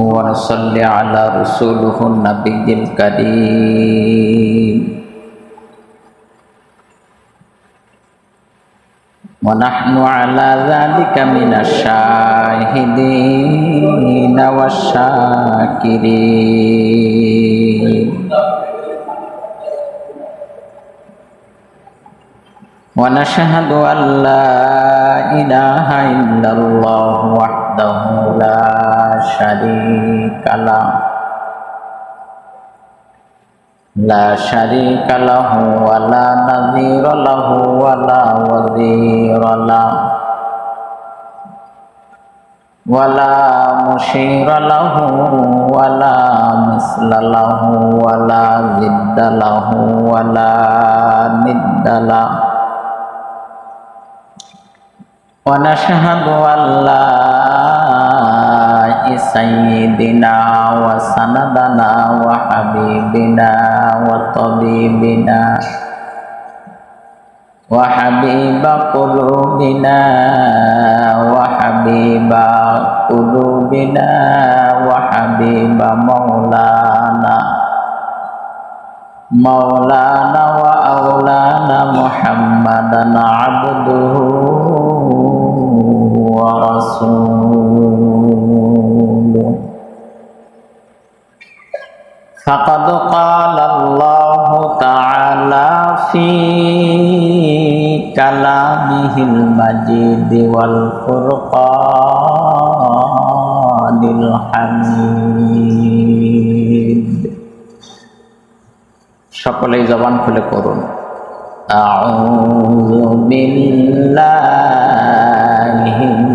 ونصلي على رسوله النبي الكريم. ونحن على ذلك من الشاهدين والشاكرين. ونشهد أن لا إله إلا الله وحده لا شريك له لا شريك له ولا نظير له ولا وزير له ولا مشير له ولا مثل له ولا ضد له ولا ند له ونشهد أن لا سيدنا وسندنا وحبيبنا وطبيبنا وحبيب قلوبنا وحبيب قلوبنا وحبيب مولانا مولانا وأولانا محمدا عبده ورسوله فقد قال الله تعالى في كلامه المجيد والفرقان الحميد সকলেই জবান খুলে করুন أعوذ بالله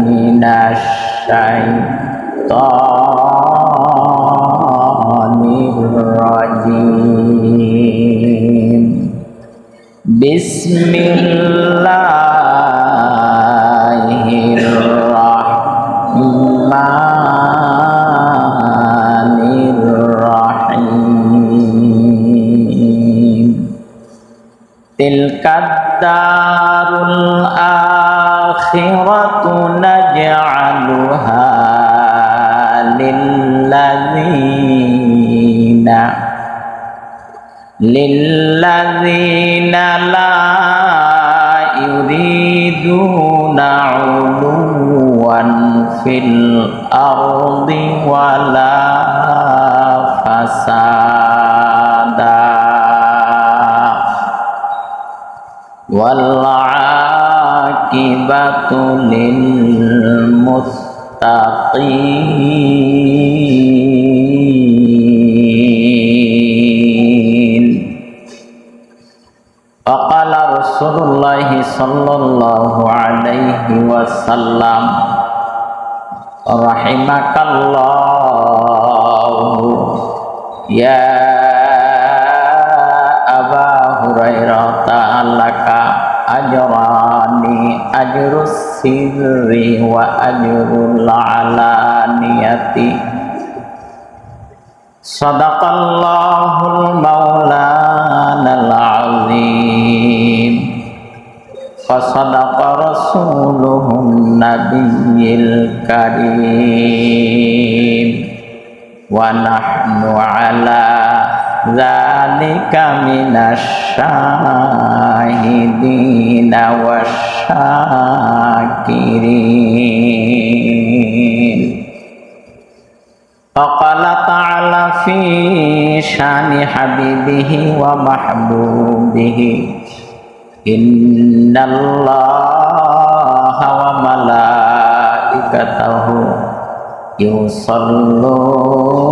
من الشيطان الرجيم بسم الله الرحمن تلك الدار الآخرة نجعلها للذين للذين لا يريدون علوا في الأرض ولا فسادا والعاقبة للمتقين وقال رسول الله صلى الله عليه وسلم رحمك الله يا السر وأجر العلانية صدق الله المولانا العظيم فصدق رسوله النبي الكريم ونحن على ذلك من الشاهدين والشاكرين وقال تعالى في شان حبيبه ومحبوبه إن الله وملائكته يصلون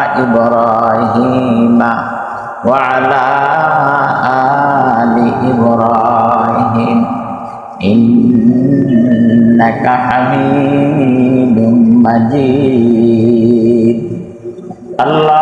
إبراهيم وعلى آل إبراهيم إنك حميد مجيد وعلى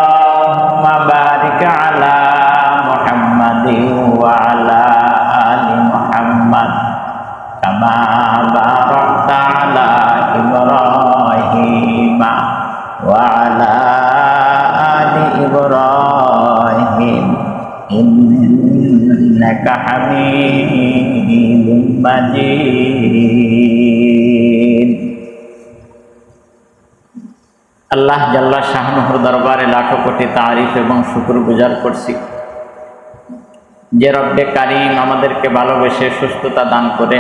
মাজিদ। আল্লাহ জাল্লা শাহনুহর দরবারে লাখো কোটি তারিফ এবং শুকুর গুজার করছি। যে রব্বে কারিম আমাদেরকে ভালোবেসে সুস্থতা দান করে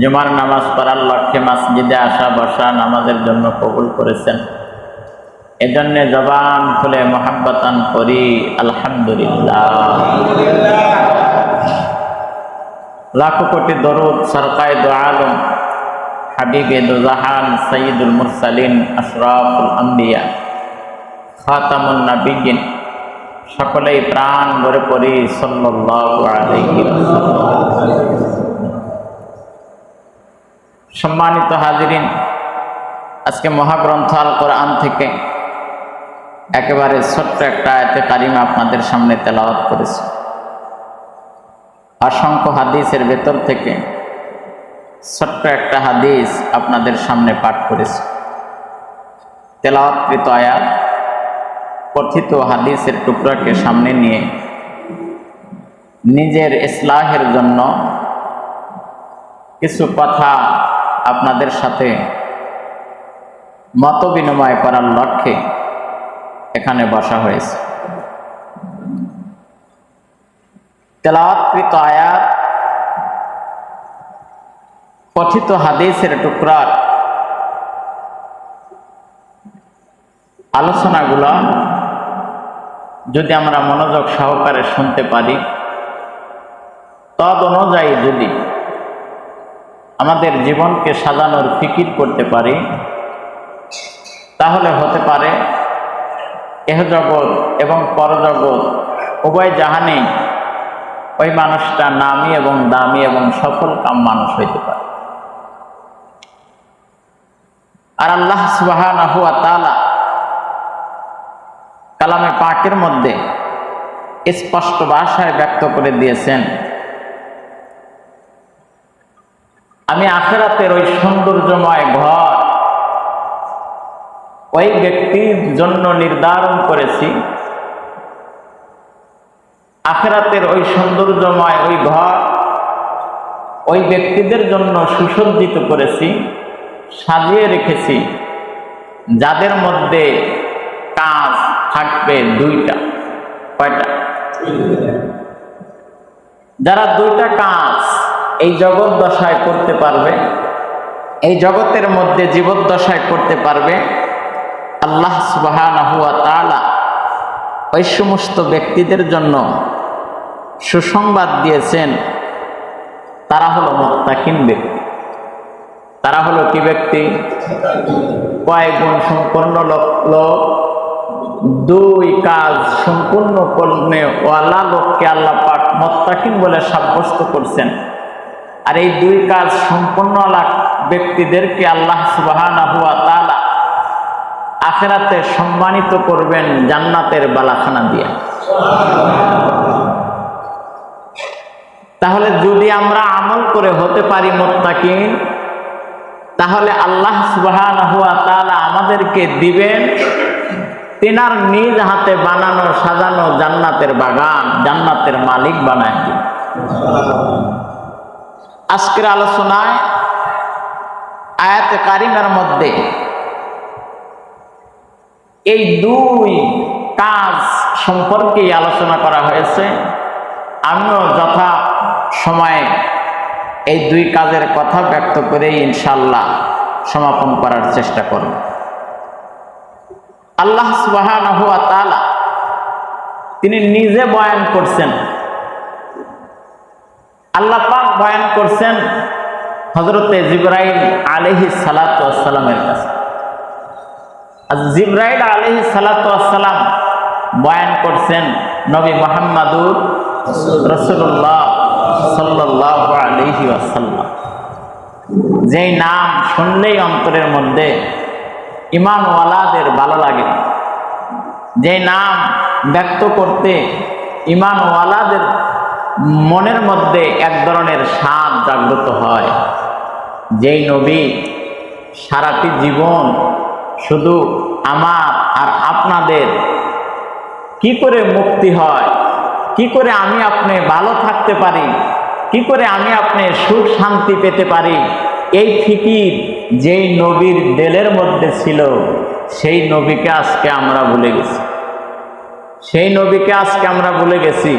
জুমার নামাজ পড়ার লক্ষ্যে মাসজিদে আসা বসা নামাজের জন্য কবুল করেছেন। এজন্যে জবান খুলে মহাব্বাতান করি, আলহামদুলিল্লাহ। লাখো কোটি দরুদ সরকায় দো আলম, হাবিবে সঈদুল মুরসালিন আশরাফুল আম্বিয়া খাতামুল নাবিগিন সকলেই প্রাণ ভরে পড়ি সাল্লাল্লাহু সম্মানিত হাজিরিন, আজকে মহাগ্রন্থ আল কোরআন থেকে একেবারে ছোট্ট একটা আয়তে কারিমা আপনাদের সামনে তেলাওয়াত করেছি। অসংখ্য হাদিসের ভেতর থেকে ছোট্ট একটা হাদিস আপনাদের সামনে পাঠ করেছি। তেলাওয়াতকৃত আয়াত কথিত হাদিসের টুকরাকে সামনে নিয়ে নিজের ইসলাহের জন্য কিছু কথা আপনাদের সাথে মত বিনিময় করার লক্ষ্যে এখানে বসা হয়েছে। তেলাওয়াতকৃত আয়াত কথিত হাদিসের টুকরার আলোচনাগুলো যদি আমরা মনোযোগ সহকারে শুনতে পারি তদ অনুযায়ী যদি আমাদের জীবনকে সাজানোর ফিকির করতে পারি, তাহলে হতে পারে এহ জগৎ এবং পরজগৎ উভয় জাহানেই ওই মানুষটা নামি এবং দামি এবং সফল কাম মানুষ হইতে পারে। আর আল্লাহ সুবাহ কালামে পাকের মধ্যে স্পষ্ট ভাষায় ব্যক্ত করে দিয়েছেন, আমি আখেরাতের ওই সৌন্দর্যময় ঘর, ওই ব্যক্তির জন্য নির্ধারণ করেছি আখেরাতের ওই সৌন্দর্যময় ওই ঘর ওই ব্যক্তিদের জন্য সুসজ্জিত করেছি, সাজিয়ে রেখেছি, যাদের মধ্যে কাজ থাকবে দুইটা, কয়টা? যারা দুইটা কাজ এই জগৎ দশায় করতে পারবে, এই জগতের মধ্যে জীবদ্দশায় করতে পারবে, আল্লাহ সুবাহ ওই সমস্ত ব্যক্তিদের জন্য সুসংবাদ দিয়েছেন, তারা হলো মোত্তাকিন ব্যক্তি। তারা হলো কি ব্যক্তি? কয় গুণ সম্পন্ন লোক দুই কাজ সম্পূর্ণ করলে ওয়ালা লোককে আল্লাহ পাক মোত্তাকিন বলে সাব্যস্ত করছেন। আর এই দুই কাজ সম্পূর্ণ ব্যক্তিদেরকে আল্লাহ সুবাহানা হুয়া তালা আখেরাতে সম্মানিত করবেন জান্নাতের বালাখানা দিয়া। তাহলে যদি আমরা আমল করে হতে পারি মোত্তাকিন, তাহলে আল্লাহ সুবাহান হুয়া তালা আমাদেরকে দিবেন তেনার নিজ হাতে বানানো, সাজানো জান্নাতের বাগান, জান্নাতের মালিক বানায় আজকের আলোচনায় আয়াত কারিমের মধ্যে এই দুই কাজ সম্পর্কেই আলোচনা করা হয়েছে। আমিও যথা সময়ে এই দুই কাজের কথা ব্যক্ত করে ইনশাল্লাহ সমাপন করার চেষ্টা করব। আল্লাহ সুবাহ তিনি নিজে বয়ান করছেন। আল্লাহ পাক বয়ান করছেন হজরতে জিব্রাইল আলহি সালাতামের কাছে। জিব্রাইল আলহি সালাতাম বয়ান করছেন নবী মোহাম্মদুর রসুল্লাহ যেই নাম শুনলেই অন্তরের মধ্যে ইমানওয়ালাদের ভালো লাগে যে নাম ব্যক্ত করতে ইমানওয়ালাদের মনের মধ্যে এক ধরনের স্বাদ জাগ্রত হয়। যেই নবী সারাটি জীবন শুধু আমার আর আপনাদের কি করে মুক্তি হয়? কি করে আমি আপনি ভালো থাকতে পারি? কি করে আমি আপনি সুখ শান্তি পেতে পারি? এই ফিকির যেই নবীর দেলের মধ্যে ছিল, সেই নবীকে আজকে আমরা ভুলে গেছি। সেই নবীকে আজকে আমরা ভুলে গেছি।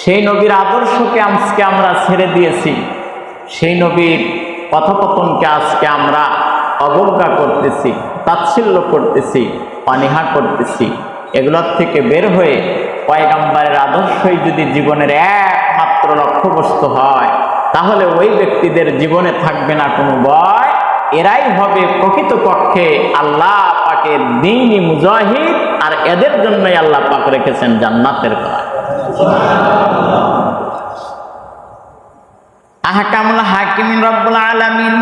সেই নবীর আদর্শকে আজকে আমরা ছেড়ে দিয়েছি। সেই নবীর কথোপকথনকে আজকে আমরা অবজ্ঞা করতেছি, তাচ্ছিল্য করতেছি, অনীহা করতেছি। এগুলোর থেকে বের হয়ে পয়গাম্বারের আদর্শই যদি জীবনের একমাত্র লক্ষ্যবস্তু হয়, তাহলে ওই ব্যক্তিদের জীবনে থাকবে না কোনো ভয়। এরাই হবে প্রকৃতপক্ষে আল্লাহ পাকের দিনই মুজাহিদ আর এদের জন্যই আল্লাহ পাক রেখেছেন জান্নাতের করা আহকামুল হাকিমিন রব্বুল আলামিন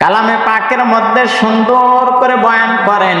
কালামে পাকের মধ্যে সুন্দর করে বয়ান করেন।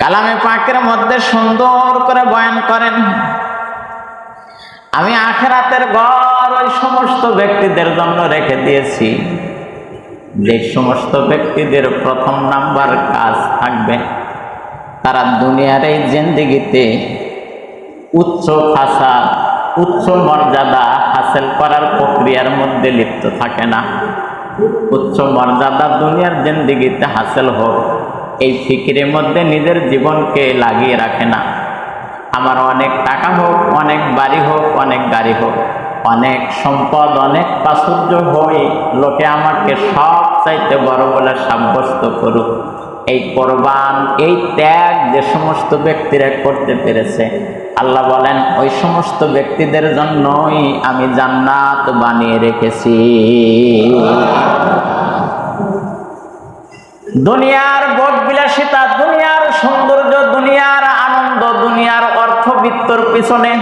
কালামে পাকের মধ্যে সুন্দর করে বয়ান করেন, আমি আখেরাতের ঘর ওই সমস্ত ব্যক্তিদের জন্য রেখে দিয়েছি। যে সমস্ত ব্যক্তিদের প্রথম নাম্বার কাজ থাকবে, তারা দুনিয়ার এই জিন্দিগিতে উচ্চ ভাষা উচ্চ মর্যাদা হাসিল করার প্রক্রিয়ার মধ্যে লিপ্ত থাকে না। উচ্চ মর্যাদা দুনিয়ার জিন্দিগিতে হাসিল হোক। এই ফিকিরের মধ্যে নিজের জীবনকে লাগিয়ে রাখে না। আমার অনেক টাকা হোক, অনেক বাড়ি হোক, অনেক গাড়ি হোক, অনেক সম্পদ, অনেক প্রাচুর্য হই লোকে আমাকে সব চাইতে বড় বলে সাব্যস্ত করুক। এই কোরবান, এই ত্যাগ যে সমস্ত ব্যক্তিরা করতে পেরেছে, আল্লাহ বলেন, ওই সমস্ত ব্যক্তিদের জন্যই আমি জান্নাত বানিয়ে রেখেছি। দুনিয়ার বোধ বিলাসিতা দুনিয়ার সৌন্দর্য, দুনিয়ার আনন্দ, দুনিয়ার অর্থবিত্তর পিছনে।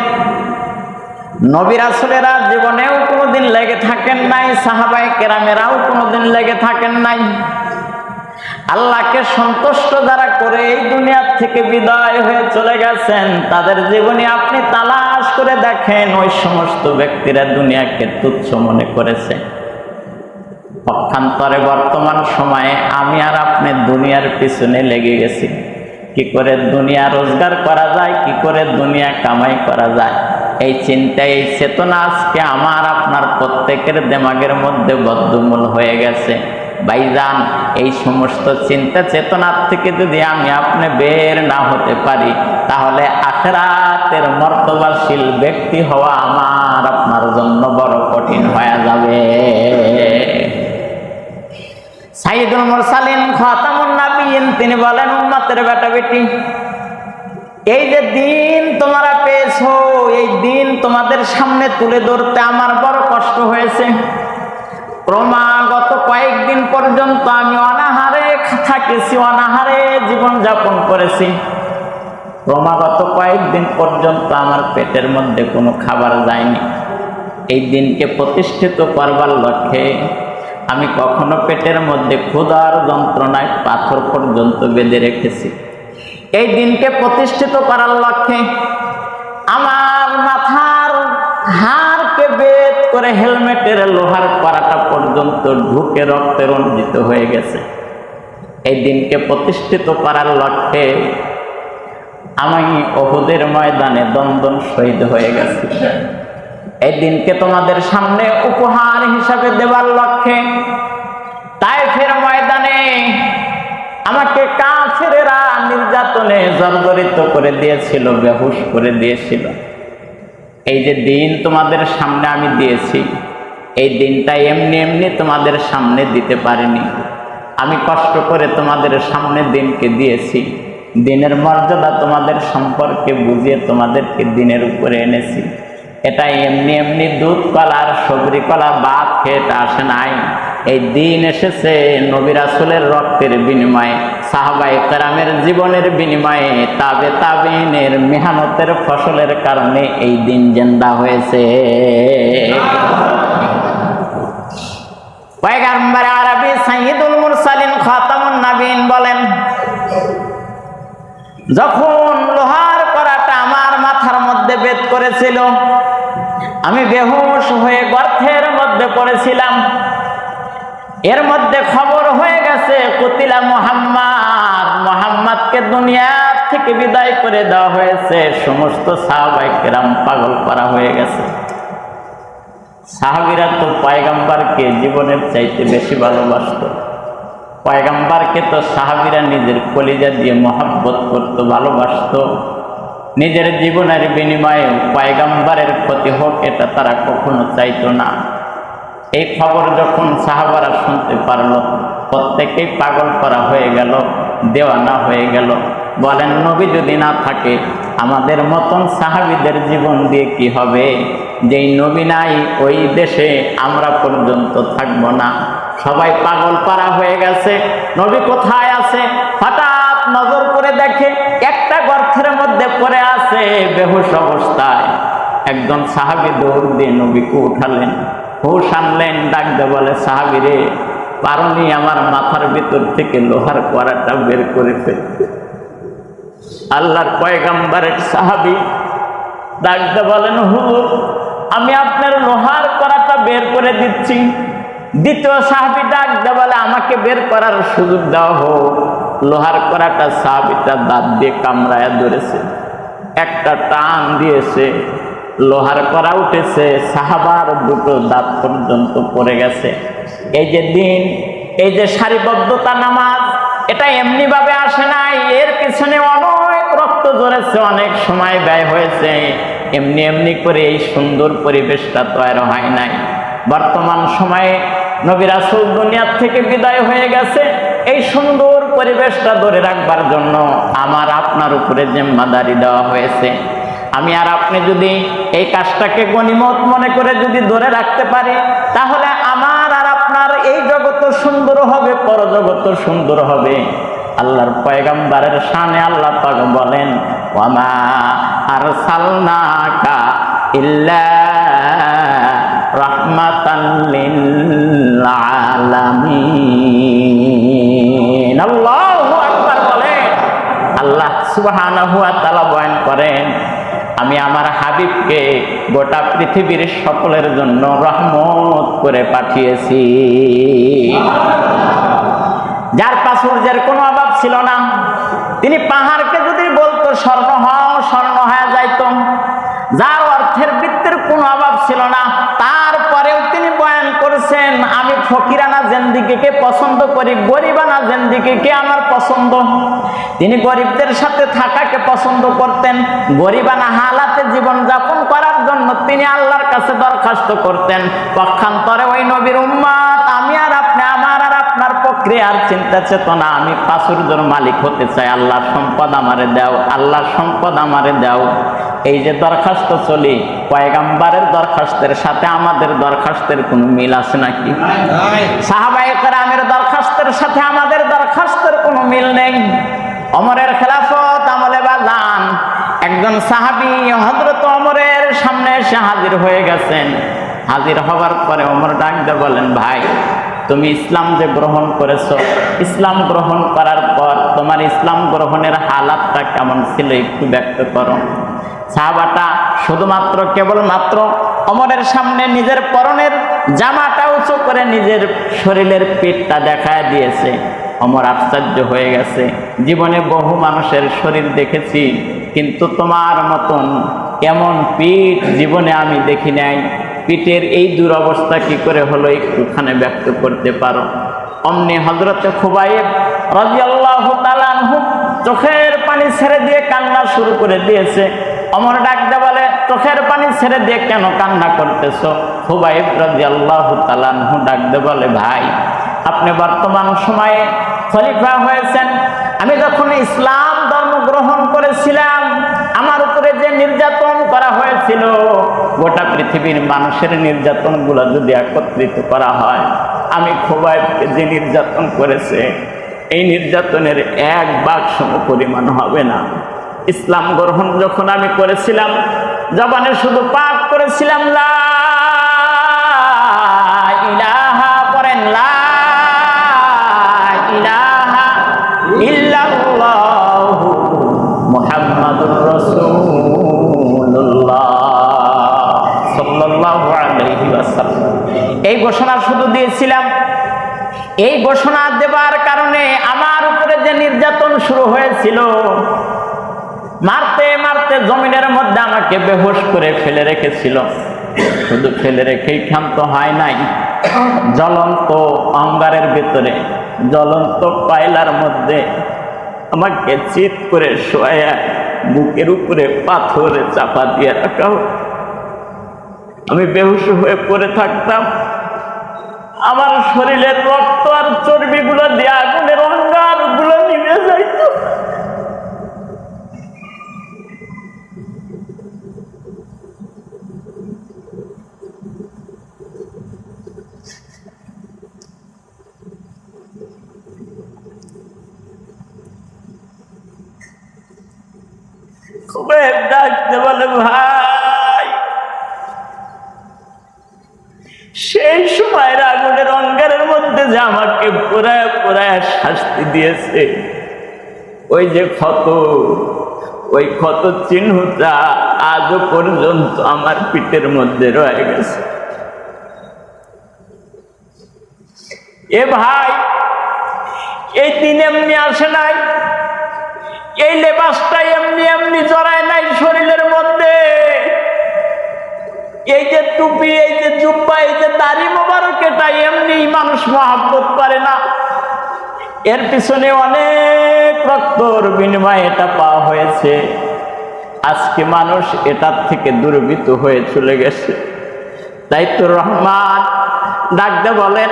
নবিরাসুলেরা জীবনেও কোনোদিন লেগে থাকেন নাই সাহাবাই কেরামেরাও কোনোদিন লেগে থাকেন নাই। আল্লাহকে সন্তুষ্ট যারা করে এই দুনিয়ার থেকে বিদায় হয়ে চলে গেছেন, তাদের জীবনে আপনি তালাশ করে দেখেন, ওই সমস্ত ব্যক্তিরা দুনিয়াকে তুচ্ছ মনে করেছে। পক্ষান্তরে বর্তমান সময়ে আমি আর আপনি দুনিয়ার পিছনে লেগে গেছি। কি করে দুনিয়া রোজগার করা যায়, কি করে দুনিয়া কামাই করা যায়? এই চিন্তা, এই চেতনা আজকে আমার, আপনার প্রত্যেকের দেমাগের মধ্যে বদ্ধমূল হয়ে গেছে। ভাইজান, এই সমস্ত চিন্তা, চেতনার থেকে যদি আমি আপনি বের না হতে পারি, তাহলে আখরাতের মর্তবাসীল ব্যক্তি হওয়া আমার, আপনার জন্য বড় কঠিন হয়ে যাবে। সাইদুল মুরসালিন খাতামুন নাবিয়িন, তিনি বলেন, উম্মতের বেটা বেটি এই যে দিন তোমরা পেয়েছ, এই দিন তোমাদের সামনে তুলে ধরতে আমার বড় কষ্ট হয়েছে। ক্রমাগত কয়েকদিন পর্যন্ত আমি অনাহারে থাকেছি, অনাহারে জীবন যাপন করেছি। ক্রমাগত কয়েকদিন পর্যন্ত আমার পেটের মধ্যে কোনো খাবার যায়নি। এই দিনকে প্রতিষ্ঠিত করবার লক্ষ্যে আমি কখনো পেটের মধ্যে ক্ষুধার যন্ত্রণায় পাথর পর্যন্ত বেঁধে রেখেছি। এই দিনকে প্রতিষ্ঠিত করার লক্ষ্যে আমার মাথার হাড়কে বেদ করে হেলমেটের লোহার করাটা পর্যন্ত ঢুকে রক্তে রঞ্জিত হয়ে গেছে। এই দিনকে প্রতিষ্ঠিত করার লক্ষ্যে আমি অহুদের ময়দানে দ্বন্দ্বন শহীদ হয়ে গেছি। এই দিনকে তোমাদের সামনে উপহার হিসাবে দেওয়ার লক্ষ্যে তাই ফের ময়দানে আমাকে কাফেরেরা নির্যাতনে জর্জরিত করে দিয়েছিল, বেহুশ করে দিয়েছিল। এই যে দিন তোমাদের সামনে আমি দিয়েছি, এই দিনটা এমনি এমনি তোমাদের সামনে দিতে পারিনি। আমি কষ্ট করে তোমাদের সামনে দিনকে দিয়েছি, দিনের মর্যাদা তোমাদের সম্পর্কে বুঝিয়ে তোমাদেরকে দিনের উপরে এনেছি। এটা এমনি এমনি দুধ কলার সবরি কলা বাদ এটা আসে নাই। এই দিন এসেছে নবী রাসূলের রক্তের বিনিময়ে সাহাবাই কেরামের জীবনের বিনিময়ে, তাবে তাবিনের মেহনতের ফসলের কারণে এই দিন জেন্দা হয়েছে। পয়গাম্বর আরবি সাইয়্যিদুল মুরসালিন খাতামুন নবীন বলেন, যখন লোহার করাটা আমার মাথার মধ্যে বেদ করেছিল আমি বেহুশ হয়ে গর্থের মধ্যে পড়েছিলাম। এর মধ্যে খবর হয়ে গেছে, কুতিলা মোহাম্মদ, মোহাম্মদকে দুনিয়া থেকে বিদায় করে দেওয়া হয়েছে। সমস্ত সাহাবাই কেরাম পাগল করা হয়ে গেছে। সাহাবিরা তো পয়গাম্বারকে জীবনের চাইতে বেশি ভালোবাসত। পয়গাম্বারকে তো সাহাবিরা নিজের কলিজা দিয়ে মহাব্বত করত, ভালোবাসত। নিজের জীবনের বিনিময়ে পয়গাম্বারের ক্ষতি হোক, এটা তারা কখনো চাইতো না। এই খবর যখন সাহাবারা শুনতে পারল, প্রত্যেকেই পাগল করা হয়ে গেল, দেওয়ানা হয়ে গেল। বলেন, নবী যদি না থাকে, আমাদের মতন সাহাবিদের জীবন দিয়ে কি হবে? যেই নবী নাই, ওই দেশে আমরা পর্যন্ত থাকব না। সবাই পাগল পারা হয়ে গেছে, নবী কোথায় আছে? হঠাৎ নজর করে দেখে, একটা গর্থের মধ্যে পড়ে আছে বেহুশ অবস্থায়। একজন সাহাবি দৌড় দিয়ে নবীকে উঠালেন। হুশ আনলেন, ডাক দে বলে, সাহাবি রে, পারনি আমার মাথার ভিতর থেকে লোহার কড়াটা বের করে ফেলতে আল্লাহর পয়গাম্বারের সাহাবি ডাক দে বলেন, হুজুর, আমি আপনার লোহার কড়াটা বের করে দিচ্ছি। দ্বিতীয় সাহাবি ডাক দে বলে, আমাকে বের করার সুযোগ দেওয়া হোক লোহার কড়াটা সাহাবিটা দাঁত দিয়ে কামড়ায় ধরেছে। একটা টান দিয়েছে, লোহার করা উঠেছে, সাহাবার দুটো দাঁত পর্যন্ত পড়ে গেছে। এই যে দিন, এই যে সারিবদ্ধতা নামাজ, এটা এমনি ভাবে আসে নাই, এর পিছনে অনেক রক্ত ধরেছে অনেক সময় ব্যয় হয়েছে। এমনি এমনি করে এই সুন্দর পরিবেশটা তৈরি হয় নাই। বর্তমান সময়ে নবী রাসূল দুনিয়ার থেকে বিদায় হয়ে গেছে। এই সুন্দর পরিবেশটা ধরে রাখবার জন্য আমার আপনার উপরে জিম্মাদারি দেওয়া হয়েছে। আমি আর আপনি যদি এই কাজটাকে গণিমত মনে করে যদি ধরে রাখতে পারি, তাহলে আমার আর আপনার এই জগৎ সুন্দর হবে, পরজগৎ সুন্দর হবে। আল্লাহর পয়গাম্বারের শানে আল্লাহ পাক বলেন, ওয়ামা আর সালনাকা ইল্লা রাহমাতান লিল আলামিন। বয়ান করেন, আমি আমার হাবিবকে গোটা পৃথিবীর সকলের জন্য রহমত করে পাঠিয়েছি। যার প্রাচুর্যের কোনো অভাব ছিল না। তিনি পাহাড়কে যদি বলতো স্বর্ণ হও জেন্দিকে পছন্দ করি গরিবানা জেন্দিকে আমার পছন্দ। তিনি গরিবদের সাথে থাকাকে পছন্দ করতেন গরিবানা হালাতে জীবন যাপন করার জন্য তিনি আল্লাহর কাছে দরখাস্ত করতেন। পক্ষান্তরে ওই নবীর উম্মাদ আমি আর আপনি, আমার আর আপনার প্রক্রিয়ার চিন্তা চেতনা, আমি প্রাচুর্যর মালিক হতে চাই। আল্লাহর সম্পদ আমারে দাও, আল্লাহর সম্পদ আমারে দাও। এই যে দরখাস্ত চলি পয়গাম্বারের দরখাস্তের সাথে আমাদের দরখাস্তের কোনো মিল আছে নাকি? সাহাবাই কেরামের দরখাস্তের সাথে আমাদের দরখাস্তের কোনো মিল নেই। অমরের খেলাফত আমলে বাজান একজন সাহাবি হজরত অমরের সামনে এসে হাজির হয়ে গেছেন। হাজির হবার পরে অমর ডাক দিয়ে বলেন ভাই তুমি ইসলাম যে গ্রহণ করেছ ইসলাম গ্রহণ করার পর তোমার ইসলাম গ্রহণের হালাতটা কেমন ছিল একটু ব্যক্ত করো। সাহাবাটা শুধুমাত্র কেবলমাত্র অমরের সামনে নিজের পরনের জামাটা উঁচু করে নিজের শরীরের পেটটা দেখায় দিয়েছে। অমর আশ্চর্য হয়ে গেছে। জীবনে বহু মানুষের শরীর দেখেছি, কিন্তু তোমার মতন এমন পিঠ জীবনে আমি দেখি নাই। পিঠের এই দুরবস্থা কি করে হলো একটুখানে ব্যক্ত করতে পারো। অমনি হজরতে খুবাইব রাজিয়াল্লাহু তাআলাহু চোখের পানি ছেড়ে দিয়ে কান্না শুরু করে দিয়েছে। অমর ডাক দে বলে চোখের পানি ছেড়ে দিয়ে কেন কান্না করতেছো? খুবাইব রাজিয়াল্লাহু তাআলাহু ডাক দে বলে, ভাই, আপনি বর্তমান সময়ে খলিফা হয়েছেন। আমি যখন ইসলাম ধর্ম গ্রহণ করেছিলাম, আমার উপরে যে নির্যাতন করা হয়েছিল, গোটা পৃথিবীর মানুষের নির্যাতনগুলো যদি একত্রিত করা হয়, আমি খোবাইবকে যে নির্যাতন করেছে, এই নির্যাতনের এক বাক সম পরিমাণ হবে না। ইসলাম গ্রহণ যখন আমি করেছিলাম, জবানে শুধু পাক করেছিলাম, লা ইলাহা লা ইলাহা এই ঘোষণা শুধু দিয়েছিলাম। এই ঘোষণা দেবার কারণে আমার উপরে যে নির্যাতন শুরু হয়েছিল মারতে জমিনের মধ্যে আমাকে বেহুশ করে ফেলে রেখেছিল। শুধু ফেলে রেখেই ক্ষান্ত হয় নাই। জ্বলন্ত অঙ্গারের ভিতরে, জ্বলন্ত পায়লার মধ্যে আমাকে চিত করে শোয়া বুকের উপরে পাথরে চাপা দিয়ে রাখা আমি বেহুশ হয়ে পড়ে থাকতাম। আমার শরীরের রক্ত আর চর্বিগুলো দিয়ে আগুনের যে ক্ষত, ওই ক্ষত চিহ্নটা আজও পর্যন্ত আমার পিঠের মধ্যে রয়ে গেছে। এ ভাই, এই দিন এমনি আসে নাই, এই লেবাসটা এমনি এমনি জড়ায় নাই শরীরের মধ্যে। এই যে টুপি, এই যে জুব্বা, এই যে দাড়ি মোবারক এটা এমনি মানুষ মহাব্বত করে না। এর পিছনে অনেক রক্তর বিনিময়ে এটা পাওয়া হয়েছে। আজকে মানুষ এটার থেকে দুর্বৃত হয়ে চলে গেছে। দায়িত্ব রহমান ডাকতে বলেন,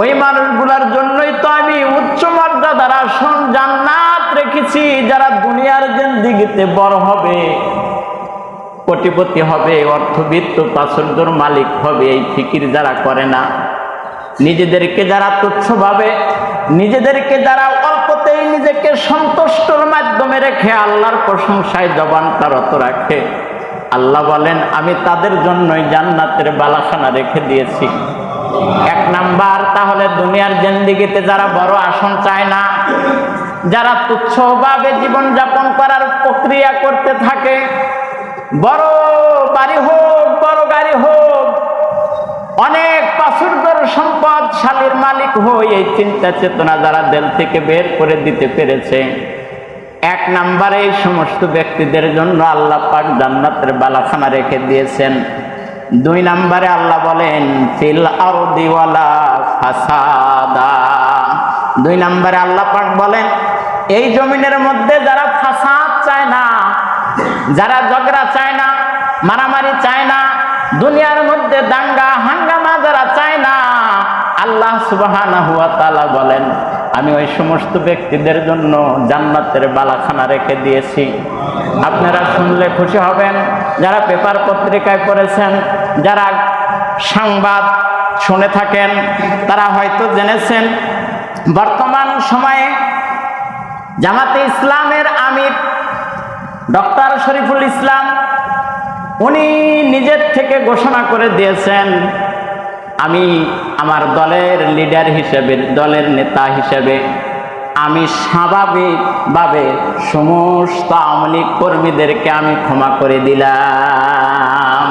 ওই মানুষগুলার জন্যই তো আমি উচ্চ মর্যাদার আসন জান্নাত রেখেছি, যারা দুনিয়ার জিন্দিগিতে বড় হবে, কোটিপতি হবে, অর্থবিত্ত প্রাচুর্যর মালিক হবে, এই ফিকির যারা করে না। নিজেদেরকে যারা তুচ্ছ ভাবে নিজেদেরকে যারা অল্পতেই নিজেকে সন্তুষ্টর মাধ্যমে রেখে আল্লাহর প্রশংসায় জবানটা রত রাখে। আল্লাহ বলেন, আমি তাদের জন্যই জান্নাতের বালাখানা রেখে দিয়েছি। এক নাম্বার, তাহলে দুনিয়ার জিন্দিগিতে যারা বড় আসন চায় না, যারা তুচ্ছভাবে জীবনযাপন করার প্রক্রিয়া করতে থাকে, বড় বাড়ি হোক, বড় গাড়ি হোক অনেক প্রাচুর্যর সম্পদ শালীর মালিক হয়ে এই চিন্তা চেতনা যারা দেল থেকে বের করে দিতে পেরেছে। এক নাম্বারে এই সমস্ত ব্যক্তিদের জন্য আল্লাহ পাক জান্নাতের বালাখানা রেখে দিয়েছেন। দুই নাম্বারে আল্লাহ বলেন, ফিল আরদিওয়ালা ফাসাদা। দুই নাম্বারে আল্লাহ পাক বলেন, এই জমিনের মধ্যে যারা ফাসাদ চায় না, যারা ঝগড়া চায় না, মারামারি চায় না দুনিয়ার মধ্যে দাঙ্গা, হাঙ্গামা যারা চায় না, আল্লাহ সুবাহানা বলেন, আমি ওই সমস্ত ব্যক্তিদের জন্য জান্নাতের বালাখানা রেখে দিয়েছি। আপনারা শুনলে খুশি হবেন, যারা পেপার পত্রিকায় পড়েছেন, যারা সংবাদ শুনে থাকেন, তারা হয়তো জেনেছেন, বর্তমান সময়ে জামাতে ইসলামের আমির ডক্টর শরীফুল ইসলাম উনি নিজের থেকে ঘোষণা করে দিয়েছেন, আমি আমার দলের লিডার হিসেবে, দলের নেতা হিসেবে, আমি স্বাভাবিকভাবে সমস্ত আওয়ামী লীগ কর্মীদেরকে আমি ক্ষমা করে দিলাম।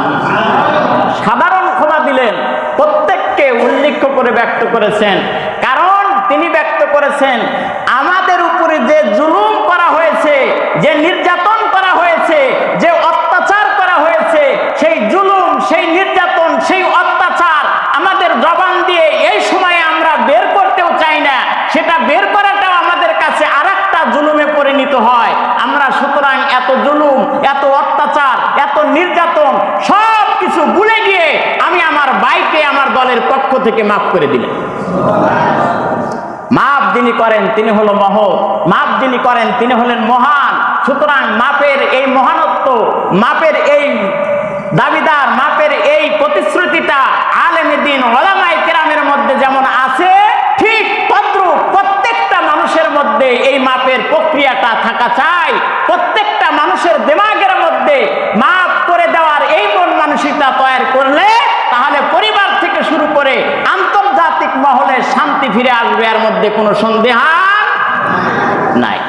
সাধারণ ক্ষমা দিলেন, প্রত্যেককে উল্লেখ করে ব্যক্ত করেছেন, কারণ তিনি ব্যক্ত করেছেন, আমাদের থেকে মাফ করে দিলেন। মাপ যিনি করেন, তিনি হলো মহৎ। মাপ যিনি করেন, তিনি হলেন মহান। সুতরাং মাপের এই মহানত্ব, মাপের এই দাবিদার, মাপের এই প্রতিশ্রুতিটা আলেম দিন ওলামাই কেরামের মধ্যে যেমন আছে, ঠিক তদ্রুপ প্রত্যেকটা মানুষের মধ্যে এই মাপের প্রক্রিয়াটা থাকা চাই। প্রত্যেকটা মানুষের দেমাগ এর মধ্যে কোনো সন্দেহ নাই।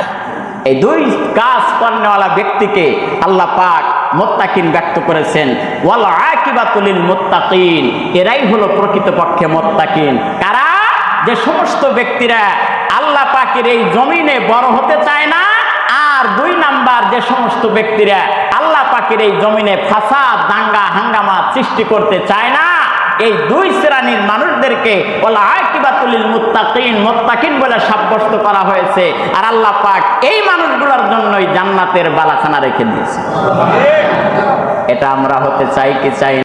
এই দুই কাজ করেওয়ালা ব্যক্তিকে আল্লাহ পাক মোত্তাকিন ব্যক্ত করেছেন। ওয়াল আকিবাতুলিল মোত্তাকিন, এরাই হলো প্রকৃতপক্ষে মোত্তাকিন। কারা? যে সমস্ত ব্যক্তিরা আল্লাহ পাকের এই জমিনে বড় হতে চায় না, আর দুই নাম্বার যে সমস্ত ব্যক্তিরা আল্লাহ পাকের এই জমিনে ফাসাদ, দাঙ্গা, হাঙ্গামা সৃষ্টি করতে চায় না এই দুই শ্রেণির মানুষদেরকে বলা সাব্যস্ত করা হয়েছে। আর আল্লাহ পাক এই মানুষগুলোর জন্যই জান্নাতের বালাখানা রেখে দিয়েছে। এটা আমরা হতে চাই কি চাই